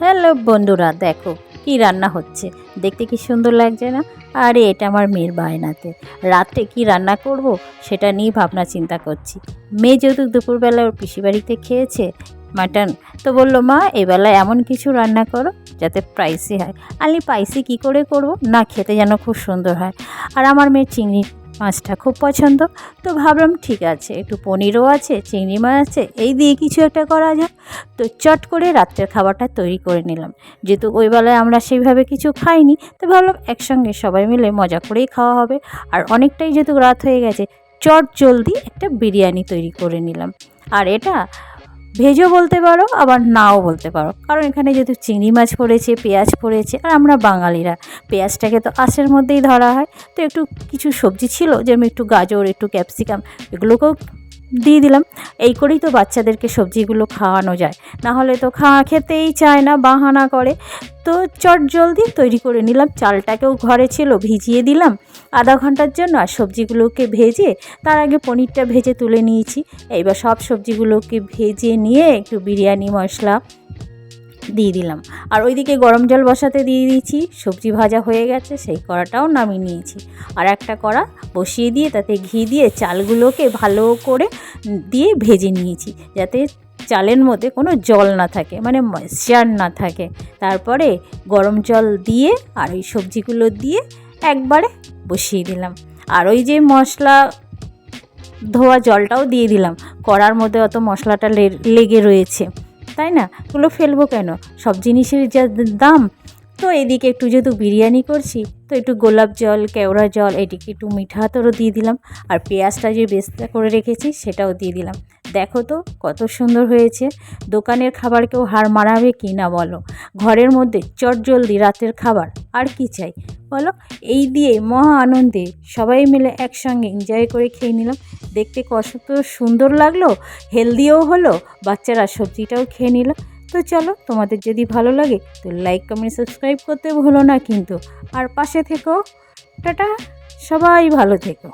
Hello বন্ধুরা, দেখো কি রান্না হচ্ছে। দেখতে কি সুন্দর লাগছে না? আরে, এটা আমার মেয়ের বায়নাতে। রাতে কি রান্না করব সেটা নিয়ে ভাবনা চিন্তা করছি। মেয়ে যেহেতু দুপুরবেলা ওর পিসি বাড়িতে খেয়েছে মাটন, তো বলল, মা, এবেলায় এমন কিছু রান্না করো যাতে প্রাইসি হয়। আমি পাইসি কি করে করব? না, খেতে যেন খুব সুন্দর হয়। আর আমার মেয়ের চিংড়ি মাছটা খুব পছন্দ। তো ভাবলাম ঠিক আছে, একটু পনিরও আছে, চিংড়ি মাছ আছে, এই দিয়ে কিছু একটা করা যাক। তো চট করে রাত্রের খাবারটা তৈরি করে নিলাম। যেহেতু ওই বেলায় আমরা সেইভাবে কিছু খাইনি, তো ভাবলাম একসঙ্গে সবাই মিলে মজা করেই খাওয়া হবে। আর অনেকটাই যেহেতু রাত হয়ে গেছে, চট জলদি একটা বিরিয়ানি তৈরি করে নিলাম। আর এটা ভেজও বলতে পারো, আবার নাও বলতে পারো। কারণ এখানে যেহেতু চিংড়ি মাছ পড়েছে, পেঁয়াজ পড়েছে, আর আমরা বাঙালিরা, পেঁয়াজটাকে তো আশের মধ্যেই ধরা হয়। তো একটু কিছু সবজি ছিল, যেমন একটু গাজর, একটু ক্যাপসিকাম, এগুলোকেও দিয়ে দিলাম। এই করেই তো বাচ্চাদেরকে সবজিগুলো খাওয়ানো যায়। না হলে তো খাওয়া খেতেই চায় না, বাহানা করে। তো চট জলদি তৈরি করে নিলাম। চালটাকেও ঘরে ছিল, ভিজিয়ে দিলাম। আধা ঘণ্টার জন্য আর সবজিগুলোকে ভেজে, তার আগে পনিরটা ভেজে তুলে নিয়েছি। এইবার সব সবজিগুলোকে ভেজে নিয়ে একটু বিরিয়ানি মশলা দিয়ে দিলাম। আর ওইদিকে গরম জল বসাতে দিয়ে দিয়েছি, সবজি ভাজা হয়ে গেছে, সেই কড়াটাও নামিয়ে নিয়েছি। আর একটা কড়া বসিয়ে দিয়ে তাতে ঘি দিয়ে চালগুলোকে ভালো করে দিয়ে ভেজে নিয়েছি, যাতে চালের মধ্যে কোনো জল না থাকে মানে ময়েশ্চার না থাকে। তারপরে গরম জল দিয়ে আর ওই সবজিগুলো দিয়ে একবারে বসিয়ে দিলাম। আর ওই যে মশলা ধোয়া জলটাও দিয়ে দিলাম, কড়ার মধ্যে অত মশলাটা লেগে রয়েছে। তাই না? ওগুলো ফেলব কেন? সব জিনিসের যা দাম। তো এদিকে একটু যেহেতু বিরিয়ানি করছি, তো একটু গোলাপ জল, কেওড়া জল, এদিকে একটু মিঠা আতরও দিয়ে দিলাম। আর পেঁয়াজটা যে বেস্তা করে রেখেছি, সেটাও দিয়ে দিলাম। দেখো তো কত সুন্দর হয়েছে। দোকানের খাবার কেউ হার মারাবে কি না বলো? ঘরের মধ্যে চট জলদি রাতের খাবার, আর কি চাই? বলো? এই দিয়ে মহা আনন্দে সবাই মিলে একসঙ্গে এনজয় করে খেয়ে নিলাম। দেখতে কত সুন্দর লাগল হেলদিও হলো, বাচ্চারা সবজিটাও খেয়ে নিল। তো চলো, তোমাদের যদি ভালো লাগে তো লাইক কমেন্ট সাবস্ক্রাইব করতে ভুলো না কিন্তু। আর পাশে থেকো। টাটা! সবাই ভালো থেকো।